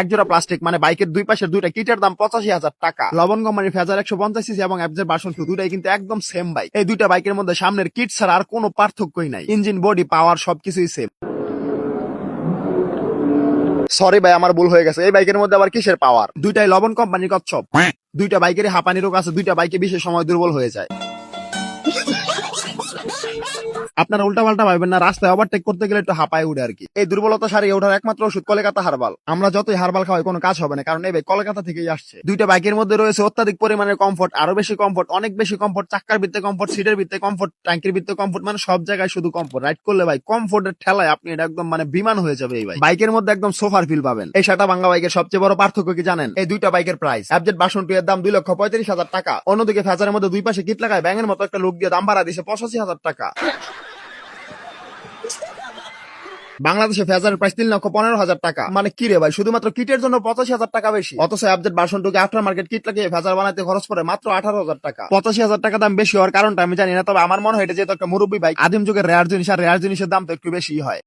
একজোড়া প্লাস্টিক মানে বাইকের দুই পাশের দুইটা কিটের দাম পঁচাশি হাজার টাকা। লবণ কোম্পানির ফেজার একশো পঞ্চাশ সিসি এবং অ্যাপজের বাসন টু দুটাই কিন্তু একদম সেম বাইক এই দুইটা বাইকের মধ্যে সামনের কিট ছাড়া আর কোনো পার্থক্যই নাই। ইঞ্জিন বডি পাওয়ার সবকিছুই সেম সরি ভাই আমার ভুল হয়ে গেছে। এই বাইকের মধ্যে আবার কিসের পাওয়ার দুইটাই লবণ কোম্পানির কচ্ছপ। দুইটা বাইকেরই হাঁপানি রোগ আছে দুইটা বাইকে বিশেষ সময় দুর্বল হয়ে যায়। আপনারা উল্টা পাল্টা ভাবেন না, রাস্তায় ওভারটেক করতে গেলে একটু হাঁপায় উঠে আর কি। এই দুর্বলতা সারিয়ে ওঠার একমাত্র ওষুধ কলকাতা হারবাল। আমরা যতই হারবাল খাওয়াই, কোনো কাজ হবে না, কারণ এই কলকাতা থেকেই আসছে। দুইটা বাইকের মধ্যে রয়েছে অত্যাধিক পরিমাণের কমফোর্ট আরও বেশি কমফোর্ট অনেক বেশি কমফোর্ট চাক্কার ভিত্তে কমফোর্ট সিটের ভিত্তে কমফোর্ট ট্যাঙ্কির ভিত্তে কমফোর্ট মানে সব জায়গায় শুধু কমফোর্ট রাইড করলে ভাই কমফোর্টের ঠেলায় আপনি এটা একদম মানে বিমান হয়ে যাবে এই বাইক বাইকের মধ্যে একদম সোফার ফিল পাবেন। এই সাটা বাংলা বাইকের সবচেয়ে বড় পার্থক্য কি জানেন? এই দুইটা বাইকের প্রাইস অ্যাবজেট বাসন টু এর দাম দুই লক্ষ পঁয়ত্রিশ হাজার টাকা। অন্যদিকে ফ্যাচারের মধ্যে দুই পাশে কিট লাগায়, ব্যাঙের মতো একটা লুক দিয়ে দাম বাড়া দিছে পঁচাশি হাজার টাকা। বাংলাদেশে ফেজারের প্রাইস তিন লক্ষ পনেরো হাজার টাকা। মানে কি রে ভাই, শুধুমাত্র কিটের জন্য পঁচাশি হাজার টাকা বেশি। অথচ আপডেট বাসন টুকে আফটার মার্কেট কিট লাগিয়ে ফেজার বানাতে খরচ পড়ে মাত্র আঠারো হাজার টাকা। পঁচাশি হাজার টাকা দাম বেশি হওয়ার কারণটা আমি জানি না, তবে আমার মনে হয় এটা যেহেতু একটা মুরব্বী ভাই, আদিম যুগের রেয়ার জিনিস, আর রেয়ার জিনিসের দাম তো একটু বেশি হয়।